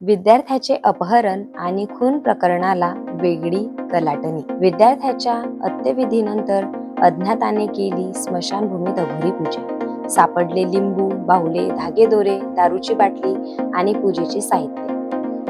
विद्यार्थ्याचे अपहरण आणि खून प्रकरणाला वेगळी कलाटणी विद्यार्थ्याच्या अत्यविधीनंतर अज्ञाताने केली स्मशानभूमीत अघोरी पूजा. सापडले लिंबू बाहुले धागेदोरे दारूची बाटली आणि पूजेचे साहित्य.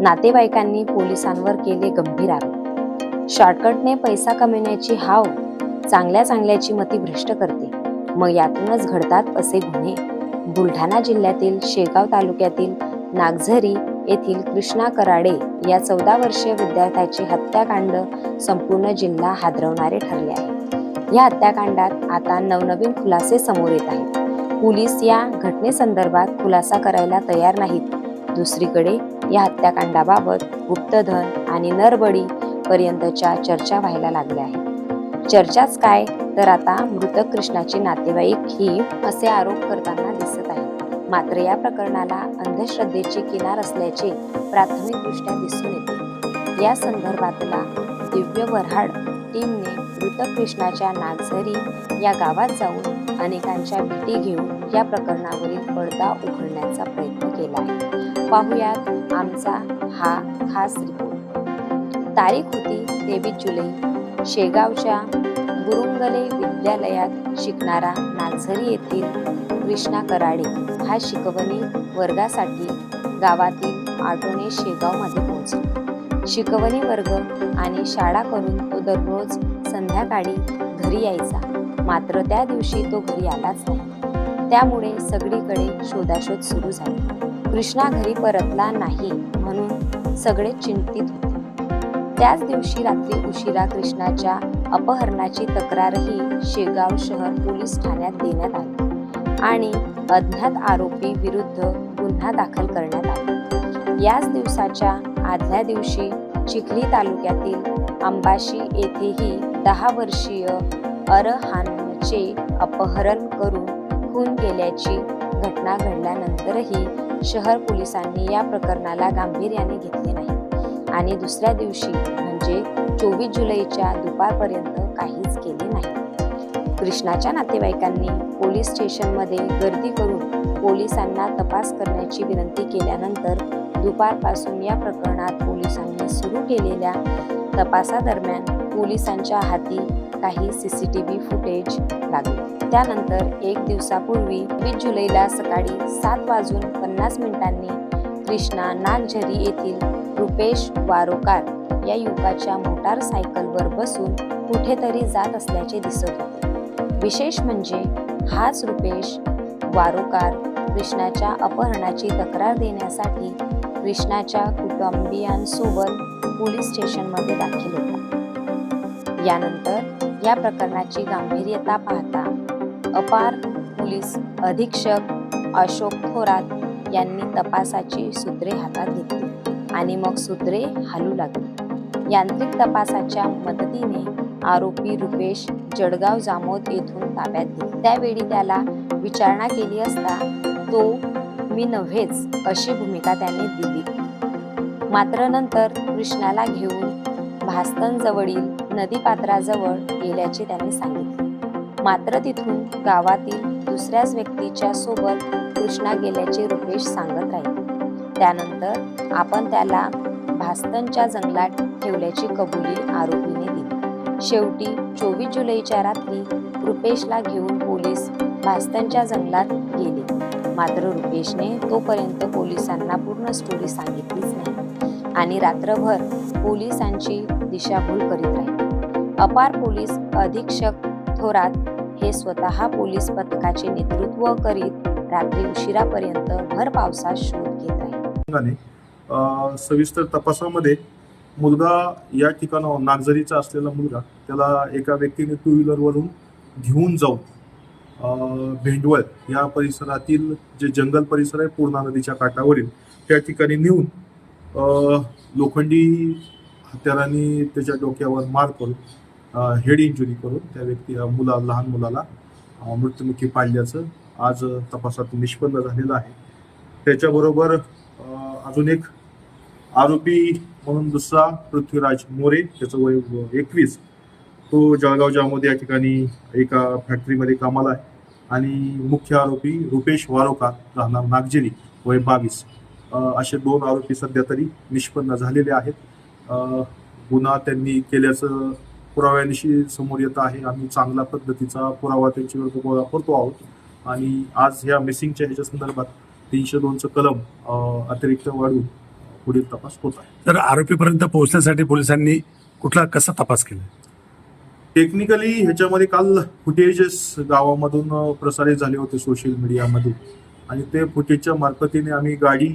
नातेवाईकांनी पोलिसांवर केले गंभीर आरोप. शॉर्टकटने पैसा कमविण्याची हाव चांगल्या चांगल्याची मती भ्रष्ट करते. मग यातूनच घडतात असे गुन्हे. बुलढाणा जिल्ह्यातील शेगाव तालुक्यातील नागझरी येथील कृष्णा कराडे या चौदा वर्षीय विद्यार्थ्याचे हत्याकांड संपूर्ण जिल्हा हादरवणारे ठरले आहे. या हत्याकांडात आता नवनवीन खुलासे समोर येत आहेत. पोलीस या घटनेसंदर्भात खुलासा करायला तयार नाहीत. दुसरीकडे या हत्याकांडाबाबत गुप्तधन आणि नरबळी पर्यंतच्या चर्चा व्हायला लागल्या आहेत. चर्चाच काय? तर आता मृत कृष्णाचे नातेवाईक ही असे आरोप करताना दिसत आहेत. मात्र या प्रकरणाला अंधश्रद्धेची किनार असल्याचे प्राथमिकदृष्ट्या दिसून येते. या संदर्भातला दिव्य वऱ्हाड टीमने मृत कृष्णाच्या नागझरी या गावात जाऊन अनेकांच्या भेटी घेऊन या प्रकरणावरील पडदा उघडण्याचा प्रयत्न केला आहे. पाहुयात आमचा हा खास रिपोर्ट. तारीख होती तेवीस जुलै. शेगावच्या गुरुंगले विद्यालयात शिकणारा नागझरी येथील कृष्णा कराडे हा शिकवणी वर्गासाठी गावातील आटोने शेगावमध्ये पोहोचला. शिकवणी वर्ग आणि शाळा करून तो दररोज संध्याकाळी घरी यायचा. मात्र त्या दिवशी तो घरी आलाच नाही. त्यामुळे सगळीकडे शोधाशोध सुरू झाली. कृष्णा घरी परतला नाही म्हणून सगळे चिंतित होते. त्याच दिवशी रात्री उशिरा कृष्णाच्या अपहरणाची तक्रारही शेगाव शहर पोलीस ठाण्यात देण्यात आली. आणि अज्ञात आरोपी विरुद्ध गुन्हा दाखल करण्यात आला. याच दिवसाच्या आदल्या दिवशी चिखली तालुक्यातील अंबाशी येथेही दहा वर्षीय अरहानचे अपहरण करून खून केल्याची घटना घडल्यानंतरही शहर पोलिसांनी या प्रकरणाला गांभीर्याने घेतले नाही. आणि दुसऱ्या दिवशी म्हणजे चोवीस जुलैच्या दुपारपर्यंत काहीच केले नाही. कृष्णाच्या नातेवाईकांनी पोलीस स्टेशनमध्ये गर्दी करून पोलिसांना तपास करण्याची विनंती केल्यानंतर दुपारपासून या प्रकरणात पोलिसांनी सुरू केलेल्या तपासादरम्यान पोलिसांच्या हाती काही C C T V footage लागले. त्यानंतर एक दिवसापूर्वी वीस जुलैला सकाळी सात वाजून पन्नास मिनिटांनी कृष्णा नागझरी येथील रुपेश वारोकार या युवकाच्या मोटारसायकलवर बसून कुठेतरी जात असल्याचे दिसत होते. विशेष म्हणजे हाच रुपेश वारोकार कृष्णाच्या अपहरणाची तक्रार देण्यासाठी कृष्णाच्या कुटुंबियांसोबत पोलीस स्टेशनमध्ये दाखल होता. यानंतर या प्रकरणाची गांभीर्यता पाहता अपार पोलीस अधीक्षक अशोक थोरात यांनी तपासाची सूत्रे हातात घेतली आणि मग सूत्रे हालू लागली. यांत्रिक तपासाच्या मदतीने आरोपी रुपेश जळगाव जामोद येथून ताब्यात घेतला. त्यावेळी त्याला विचारणा केली असता तो मी नव्हेच अशी भूमिका त्याने दिली. मात्र नंतर कृष्णाला घेऊन भास्तनजवळील नदीपात्राजवळ गेल्याचे त्याने सांगितले. मात्र तिथून गावातील दुसऱ्याच व्यक्तीच्या सोबत कृष्णा गेल्याचे रुपेश सांगत राहिले. त्यानंतर आपण त्याला भास्तनच्या जंगलात ठेवल्याची कबुली आरोपीने शेवटी चोवीस जुलैच्या रात्री रुपेशला घेऊन पोलीस भास्तनच्या जंगलात गेले. मात्र रुपेशने तोपर्यंत पोलिसांना पूर्ण स्टोरी सांगितलीच नाही आणि रात्रभर पोलिसांची दिशाभूल करीत राहिले. अपार पोलीस अधीक्षक थोरात हे स्वतः पोलीस पथकाचे नेतृत्व करीत रात्री उशिरापर्यंत भर पावसात शोध घेत आहे सविस्तर तपासामध्ये मुलगा या ठिकाणावर नागझरीचा असलेला मुलगा त्याला एका व्यक्तीने टू व्हीलरवरून घेऊन जाऊन भेंडवळ या परिसरातील जे जंगल परिसर आहे पूर्णा नदीच्या काठावरील त्या ठिकाणी नेऊन लोखंडी हत्यारांनी त्याच्या डोक्यावर मार करून हेड इंजुरी करून त्या व्यक्ती मुला लहान मुलाला मृत्युमुखी पाडल्याचं आज तपासातून निष्पन्न झालेलं आहे. त्याच्याबरोबर अजून एक आरोपी म्हणून दुसरा पृथ्वीराज मोरे त्याचं वय एकवीस. तो जळगाव जामोद या ठिकाणी एका फॅक्टरीमध्ये कामाला आहे. आणि मुख्य आरोपी रुपेश वारोकार राहणार नागजेरी वय बावीस. असे दोन आरोपी सध्या तरी निष्पन्न झालेले आहेत. गुन्हा त्यांनी केल्याचं पुराव्यानिशी समोर येत आहे. आम्ही चांगल्या पद्धतीचा पुरावा त्यांची गोळा करतो आहोत. आणि आज ह्या मिसिंगच्या ह्याच्या संदर्भात तीनशे दोनचं कलम अतिरिक्त वाढून पुढील तपास होत आहे. तर आरोपीपर्यंत पोहोचण्यासाठी पोलिसांनी कुठला कसा तपास केला? टेक्निकली ह्याच्यामध्ये काल फुटेजेस गावामधून प्रसारित झाले होते सोशल मीडियामध्ये आणि ते फुटेजच्या मार्फतीने आम्ही गाडी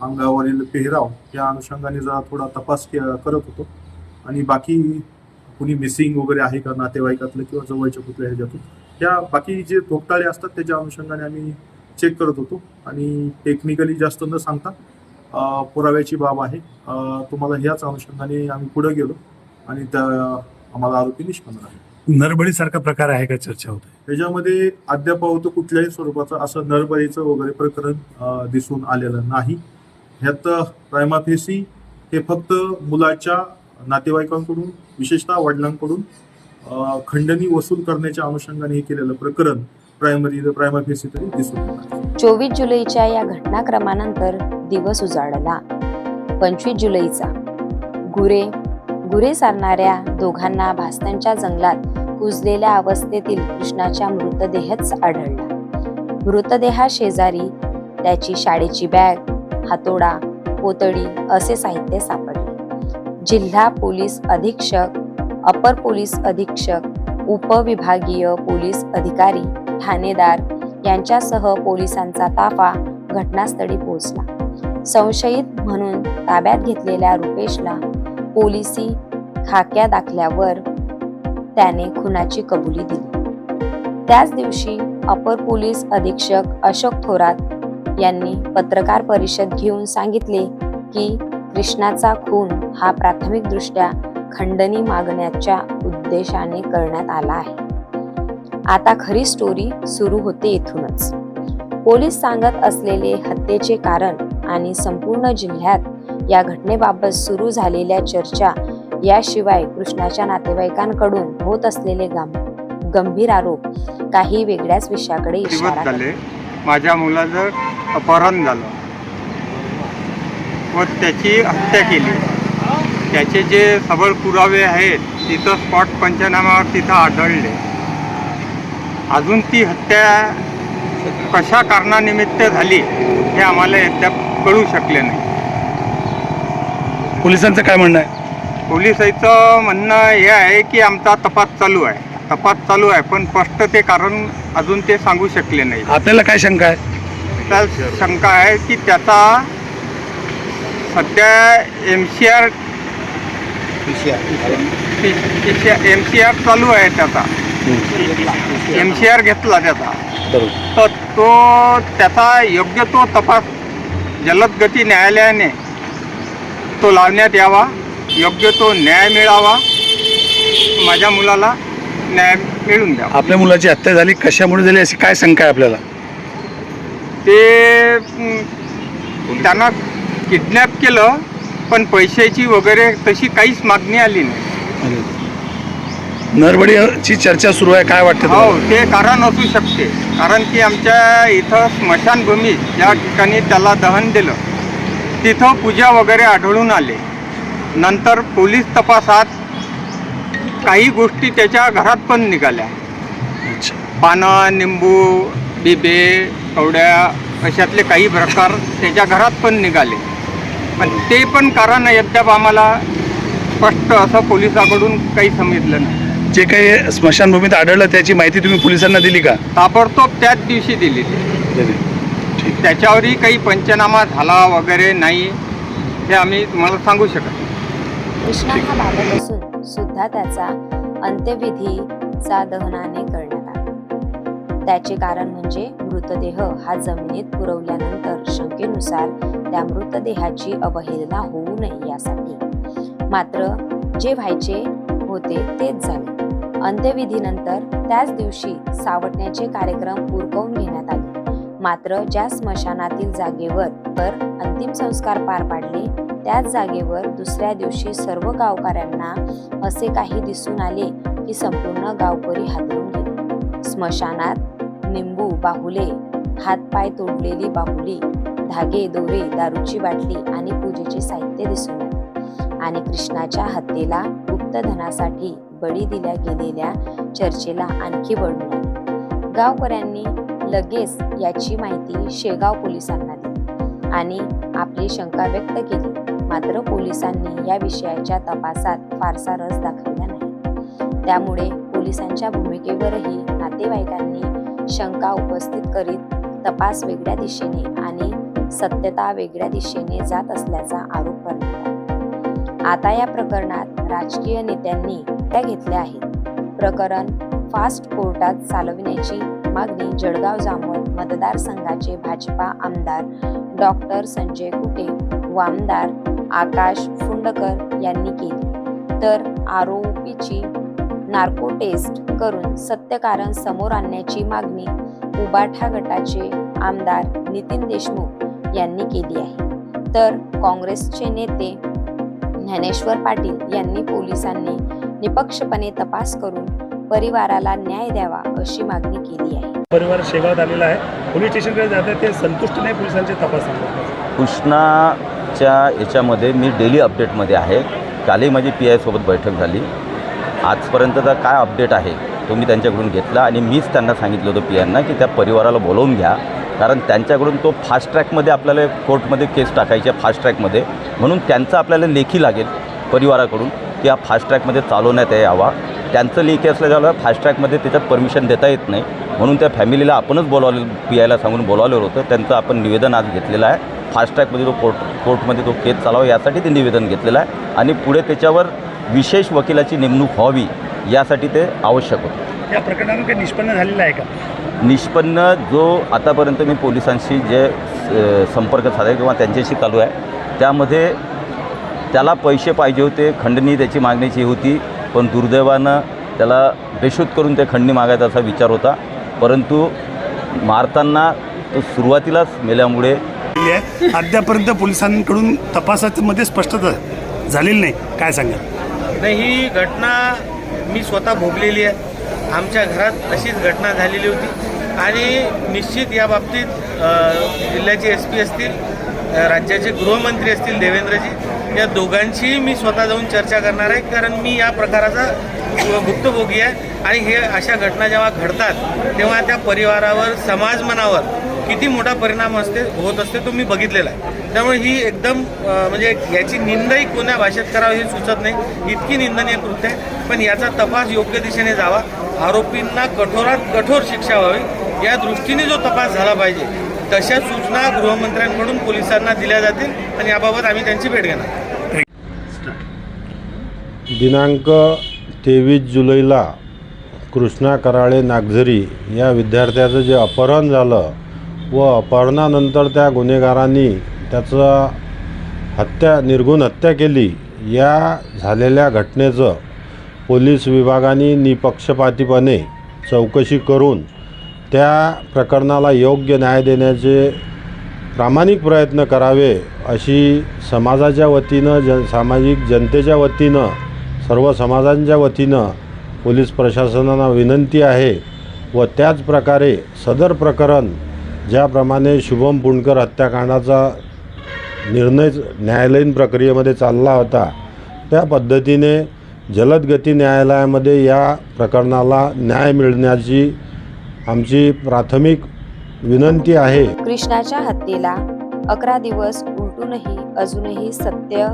अंगावरील पेहराव या अनुषंगाने जरा थोडा तपास करत होतो. आणि बाकी कुणी मिसिंग वगैरे आहे का नातेवाईकातलं किंवा जवळच्या कुठल्या ह्याच्यातून त्या बाकी जे तोपटाळे असतात त्याच्या अनुषंगाने आम्ही चेक करत होतो. आणि टेक्निकली जास्त न सांगता पुराव्याची बाब आहे. तुम्हाला ह्याच अनुषंगाने आम्ही पुढे गेलो आणि त्या आम्हाला आरोपी निष्पन्न आहे नरबळीसारखा प्रकार आहे का चर्चा होते त्याच्यामध्ये अद्याप कुठल्याही स्वरूपाचं असं नरबळीचं वगैरे प्रकरण दिसून आलेलं नाही. ह्यात प्रायमाफेसी हे फक्त मुलाच्या नातेवाईकांकडून विशेषतः वडिलांकडून खंडणी वसूल करण्याच्या अनुषंगाने हे केलेलं प्रकरण. प्रायमरी प्रायमाफेसी तरी दिसून चोवीस जुलैच्या या घटनाक्रमानंतर दिवस उजाडला पंचवीस जुलैचा. गुरे गुरे सारणाऱ्या दोघांना भास्तांच्या जंगलात कुजलेल्या अवस्थेतील कृष्णाच्या मृतदेहच आढळला. मृतदेहा शेजारी त्याची शाळेची बॅग हातोडा पोतडी असे साहित्य सापडले. जिल्हा पोलीस अधीक्षक अपर पोलीस अधीक्षक उपविभागीय पोलीस अधिकारी ठाणेदार यांच्यासह पोलिसांचा ताफा घटनास्थळी पोहोचला. संशयित म्हणून ताब्यात घेतलेल्या रुपेशला पोलिसी खाक्या दाखल्यावर त्याने खुनाची कबुली दिली. त्याच दिवशी अपर पोलीस अधीक्षक अशोक थोरात यांनी पत्रकार परिषद घेऊन सांगितले की कृष्णाचा खून हा प्राथमिकदृष्ट्या खंडणी मागण्याच्या उद्देशाने करण्यात आला आहे. आता खरी स्टोरी सुरू होते इथूनच. पोलीस सांगत असलेले हत्येचे कारण आणि संपूर्ण जिल्ह्यात या घटनेबाबत सुरू झालेल्या चर्चा याशिवाय कृष्णाच्या नातेवाईकांकडून होत असलेले गांभ- गंभीर आरोप काही वेगळ्याच विषयाकडे इशारा. झाले. माझ्या मुलाचं अपहरण झालं. व त्याची हत्या केली. त्याचे जे सबळ पुरावे आहेत तिथं स्पॉट पंचनाम्यावर तिथं आढळले. अजून ती हत्या कशा कारणानिमित्त झाली हे आम्हाला अद्याप कळू शकले नाही. पोलिसांचं काय म्हणणं आहे? पोलिसांचं म्हणणं हे आहे की आमचा तपास चालू आहे. तपास चालू आहे पण स्पष्ट ते कारण अजून ते सांगू शकले नाही. आपल्याला काय शंका आहे? त्या शंका आहे की त्याचा सध्या M C R M C R चालू आहे त्याचा. एम सी आर घेतला त्याचा. तर तो त्याचा योग्य तो तपास जलद गती न्यायालयाने तो लावण्यात यावा. योग्य तो न्याय मिळावा. माझ्या मुलाला न्याय मिळून द्यावा. आपल्या मुलाची हत्या झाली कशामुळे झाली अशी काय शंका आहे आपल्याला? ते अं, त्यांना किडनॅप केलं. पण पैशाची वगैरे तशी काहीच मागणी आली नाही. नरबडीची चर्चा सुरू आहे काय वाटतं हो तुम्हाला? ते कारण असू शकते. कारण की आमच्या इथं स्मशानभूमी ज्या ठिकाणी त्याला दहन दिलं तिथं पूजा वगैरे आढळून आले. नंतर पोलीस तपासात काही गोष्टी त्याच्या घरात पण निघाल्या. अच्छा. पानं निंबू बिबे कवड्या अशातले काही प्रकार त्याच्या घरात पण निघाले. पण ते पण कारण अद्याप आम्हाला स्पष्ट असं पोलिसाकडून काही समजलं नाही. जे काही स्मशानभूमीत आढळलं त्याची माहिती तुम्ही पोलिसांना दिली का? ताबडतोब त्याच दिवशी दिली. ठीक. त्याच्यावरही काही पंचनामा झाला वगैरे नाही हे आम्ही तुम्हाला सांगू शकत नाही. कृष्णा हा बालक असून सुद्धा त्याचा अंत्यविधीचा दहनाने करण्यात आला. त्याचे कारण म्हणजे मृतदेह हा जमिनीत पुरवल्यानंतर शंकेनुसार त्या मृतदेहाची अवहेलना होऊ नये यासाठी. मात्र जे व्हायचे होते तेच झाले. अंत्यविधीनंतर त्याच दिवशी सावटण्याचे कार्यक्रम उरकवून घेण्यात आले. मात्र ज्या स्मशानातील जागेवर तर अंतिम संस्कार पार पाडले त्याच जागेवर दुसऱ्या दिवशी सर्व गावकऱ्यांना असे काही दिसून आले की संपूर्ण गावकरी हादरून गेले. स्मशानात निंबू बाहुले हातपाय तोडलेली बाहुली धागे दोरे दारूची बाटली आणि पूजेचे साहित्य दिसून आले आणि कृष्णाच्या हत्येला गुप्तधनासाठी बळी दिल्या गेलेल्या चर्चेला आणखी बळून आले. गावकऱ्यांनी लगेच याची माहिती शेगाव पोलिसांना दिली आणि आपली शंका व्यक्त केली. मात्र पोलिसांनी या विषयाच्या तपासात फारसा रस दाखवला नाही. त्यामुळे पोलिसांच्या भूमिकेवरही नातेवाईकांनी शंका उपस्थित करीत तपास वेगळ्या दिशेने आणि सत्यता वेगळ्या दिशेने जात असल्याचा आरोप करण्यात आता या प्रकरणात राजकीय नेत्यांनी त्या घेतल्या आहेत. प्रकरण फास्ट कोर्टात चालविण्याची मागणी जळगाव जामोद मतदारसंघाचे भाजपा आमदार डॉक्टर संजय कुटे व आमदार आकाश फुंडकर यांनी केली. तर आरोपीची नार्को टेस्ट करून सत्य कारण समोर आणण्याची मागणी उबाठा गटाचे आमदार नितीन देशमुख यांनी केली आहे. तर काँग्रेसचे नेते ज्ञानेश्वर पाटील यांनी पोलिसांनी निपक्षपणे तपास करून परिवाराला न्याय द्यावा अशी मागणी केली आहे. परिवार शेगावात आलेला आहे. पोलीस स्टेशनकडे जात आहे ते संतुष्ट नाही पोलिसांच्या तपासात कृष्णाच्या याच्यामध्ये मी डेली अपडेटमध्ये आहे. कालही माझी पी आयसोबत बैठक झाली. आजपर्यंतचा काय अपडेट आहे तो मी त्यांच्याकडून घेतला आणि मीच त्यांना सांगितलं होतं पी आयना की त्या परिवाराला बोलवून घ्या. कारण त्यांच्याकडून तो फास्ट ट्रॅकमध्ये आपल्याला कोर्टमध्ये केस टाकायची आहे फास्ट ट्रॅकमध्ये म्हणून त्यांचं आपल्याला लेखी लागेल परिवाराकडून की हा फास्ट ट्रॅकमध्ये चालवण्यात यावा त्यांचं लेखी असल्याच्या फास्ट ट्रॅकमध्ये त्याच्यात परमिशन देता येत नाही. म्हणून त्या फॅमिलीला आपणच बोलावले पियायला सांगून बोलावलेलं होतं. त्यांचं आपण निवेदन आज घेतलेलं आहे. फास्ट ट्रॅकमध्ये तो कोर्ट कोर्टमध्ये तो केस चालावा यासाठी ते निवेदन घेतलेलं आहे. आणि पुढे त्याच्यावर विशेष वकिलाची नेमणूक व्हावी यासाठी ते आवश्यक होतं. या प्रकरणावर काही निष्पन्न झालेलं आहे का? निष्पन्न जो आतापर्यंत मी पोलिसांशी जे संपर्क साधे किंवा त्यांच्याशी चालू आहे त्यामध्ये त्याला पैसे पाहिजे होते खंडणी त्याची मागण्याची होती पण दुर्दैवानं त्याला बेशूत करून ते खंडणी मागायचा असा विचार होता. परंतु मारताना तो सुरुवातीलाच मेल्यामुळे अद्यापर्यंत पोलिसांकडून तपासामध्ये स्पष्टता झालेली नाही. काय सांगा नाही ही घटना मी स्वतः भोगलेली आहे. आमच्या घरात अशीच घटना झालेली होती. आणि निश्चित या बाबतीत जिल्ह्याचे एस पी असतील राज्याचे गृहमंत्री असतील देवेंद्रजी या दोघांशीही मी स्वतः जाऊन चर्चा करणार आहे. कारण मी या प्रकाराचा भुक्तभोगी आहे. आणि हे अशा घटना जेव्हा घडतात तेव्हा त्या परिवारावर समाज मनावर किती मोठा परिणाम असते होत असते तो मी बघितलेला आहे. त्यामुळे ही एकदम म्हणजे याची निंदाही कोण्या भाषेत करावी हे सुचत नाही. इतकी निंदनीय कृत्य आहे. पण याचा तपास योग्य दिशेने जावा. आरोपींना कठोरात कठोर शिक्षा व्हावी. या दृष्टीने जो तपास झाला पाहिजे तशा सूचना गृहमंत्र्यांकडून पोलिसांना दिल्या जातील आणि याबाबत आम्ही त्यांची भेट घेणार. दिनांक तेवीस जुलैला कृष्णा कराळे नागझरी या विद्यार्थ्याचं जे अपहरण झालं व अपहरणानंतर त्या गुन्हेगारांनी त्याचं हत्या निर्गुण हत्या केली. या झालेल्या घटनेचं पोलीस विभागाने निपक्षपातीपणे चौकशी करून त्या प्रकरणाला योग्य न्याय देण्याचे प्रामाणिक प्रयत्न करावे अशी समाजाच्या वतीनं जन सामाजिक जनतेच्या वतीनं सर्व समाजांच्या वतीनं पोलीस प्रशासनाला विनंती आहे व त्याचप्रकारे सदर प्रकरण ज्याप्रमाणे शुभम पुणकर हत्याकांडाचा निर्णय न्यायालयीन प्रक्रियेमध्ये चालला होता त्या पद्धतीने जलदगती न्यायालयामध्ये या प्रकरणाला न्याय मिळण्याची आमची प्राथमिक विनंती आहे. कृष्णाच्या हत्येला अकरा दिवस उलटूनही अजूनही सत्य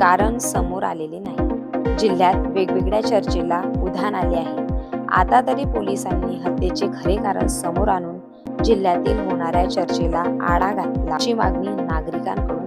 कारण समोर आलेले नाही. जिल्ह्यात वेगवेगळ्या चर्चेला उधाण आले आहे. आता तरी पोलिसांनी हत्येचे खरे कारण समोर आणून जिल्ह्यातील होणाऱ्या चर्चेला आळा घातला अशी मागणी नागरिकांकडून